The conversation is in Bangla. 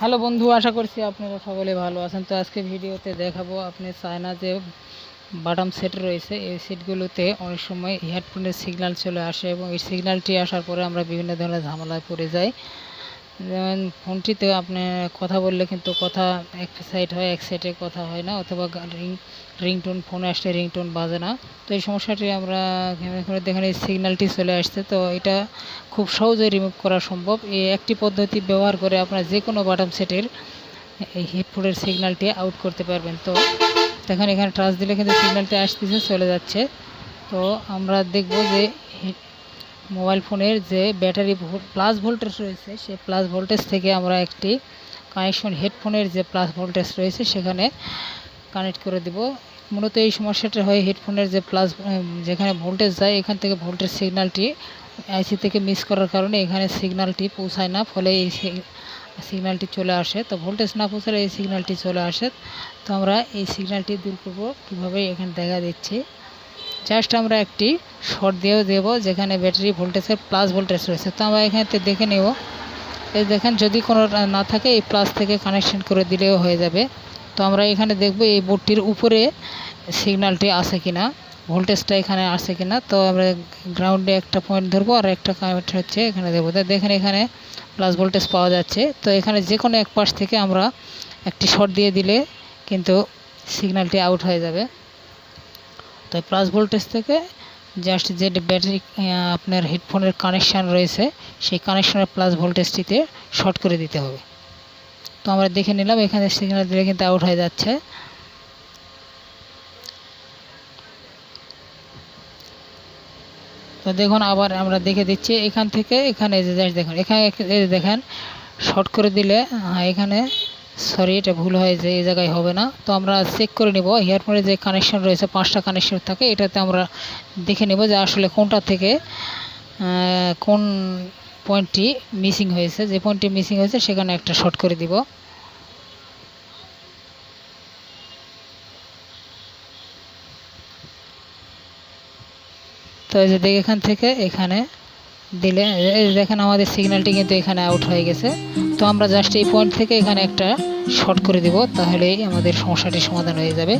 হ্যালো বন্ধু, আশা করছি আপনারা সকলে ভালো আছেন। তো আজকে ভিডিওতে দেখাবো আপনি চায়না যে বাটাম সেট রয়েছে, এই সেটগুলোতে অনেক সময় হেডফোনের সিগন্যাল চলে আসে এবং এই সিগন্যালটি আসার পরে আমরা বিভিন্ন ধরনের ঝামেলায় পড়ে যাই। যেমন ফোনটিতে আপনি কথা বললে কিন্তু কথা এক সাইড হয়, এক সাইডে কথা হয় না, অথবা রিং রিংটোন ফোনে আসলে রিংটোন বাজে না। তো এই সমস্যাটি আমরা এখানে দেখেন এই সিগন্যালটি চলে আসছে। তো এটা খুব সহজে রিমুভ করা সম্ভব। এই একটি পদ্ধতি ব্যবহার করে আপনার যে কোনো বাটাম সেটের এই হেডফোনের সিগন্যালটি আউট করতে পারবেন। তো দেখেন এখানে টাচ দিলে কিন্তু সিগন্যালটি আসতেছে, চলে যাচ্ছে। তো আমরা দেখব যে মোবাইল ফোনের যে ব্যাটারি প্লাস ভোল্টেজ রয়েছে সেই প্লাস ভোল্টেজ থেকে আমরা একটি কানেকশন হেডফোনের যে প্লাস ভোল্টেজ রয়েছে, সেখানে কানেক্ট করে দিব। মূলত এই সমস্যাটা হয় হেডফোনের যে প্লাস যেখানে ভোল্টেজ যায়, এখান থেকে ভোল্টেজ সিগন্যালটি আইসি থেকে মিস করার কারণে এখানে সিগন্যালটি পৌঁছায় না, ফলে এই সিগন্যালটি চলে আসে। তো ভোল্টেজ না পৌঁছালে এই সিগন্যালটি চলে আসে। তো আমরা এই সিগন্যালটি দূর করব। কীভাবে এখানে দেখা দিচ্ছি? জাস্ট আমরা একটি শর্ট দিয়েও দেব, যেখানে ব্যাটারি ভোল্টেজের প্লাস ভোল্টেজ রয়েছে। তো আমরা এখানে দেখে নেব। এই দেখেন, যদি কোনো না থাকে, এই প্লাস থেকে কানেকশন করে দিলেও হয়ে যাবে। তো আমরা এখানে দেখব এই বোর্ডটির উপরে সিগন্যালটি আছে কিনা ভোল্টেজটা এখানে আছে কিনা। তো আমরা গ্রাউন্ডে একটা পয়েন্ট ধরবো আর একটা কানেক্ট হচ্ছে এখানে দেবো। তো দেখেন এখানে প্লাস ভোল্টেজ পাওয়া যাচ্ছে। তো এখানে যে কোনো এক পাশ থেকে আমরা একটি শর্ট দিয়ে দিলে কিন্তু সিগন্যালটি আউট হয়ে যাবে। তো প্লাস ভোল্টেজ থেকে জাস্ট যে ব্যাটারি আপনার হেডফোনের কানেকশান রয়েছে, সেই কানেকশনের প্লাস ভোল্টেজটিতে শর্ট করে দিতে হবে। তো আমরা দেখে নিলাম, এখানে সিগন্যাল দিলে কিন্তু আউট হয়ে যাচ্ছে। তো দেখুন, আবার আমরা দেখে দিচ্ছি, এখান থেকে এখানে যে দেখুন, এখানে দেখেন শর্ট করে দিলে এখানে সরি এটা ভুল হয়ে যে এই জায়গায় হবে না। তো আমরা চেক করে নিব। ইয়ারফোনের যে কানেকশন রয়েছে, পাঁচটা কানেকশন থাকে, এটাতে আমরা দেখে নেব যে আসলে কোনটা থেকে কোন পয়েন্টটি মিসিং হয়েছে। যে পয়েন্টটি মিসিং হয়েছে, সেখানে একটা শর্ট করে দিব। তো এই যে এখান থেকে এখানে দিলে দেখেন, আমাদের সিগন্যালটি কিন্তু এখানে আউট হয়ে গেছে। তো আমরা জাস্ট এই পয়েন্ট থেকে এখানে একটা শর্ট করে দেব, তাহলেই আমাদের সমস্যাটি সমাধান হয়ে যাবে।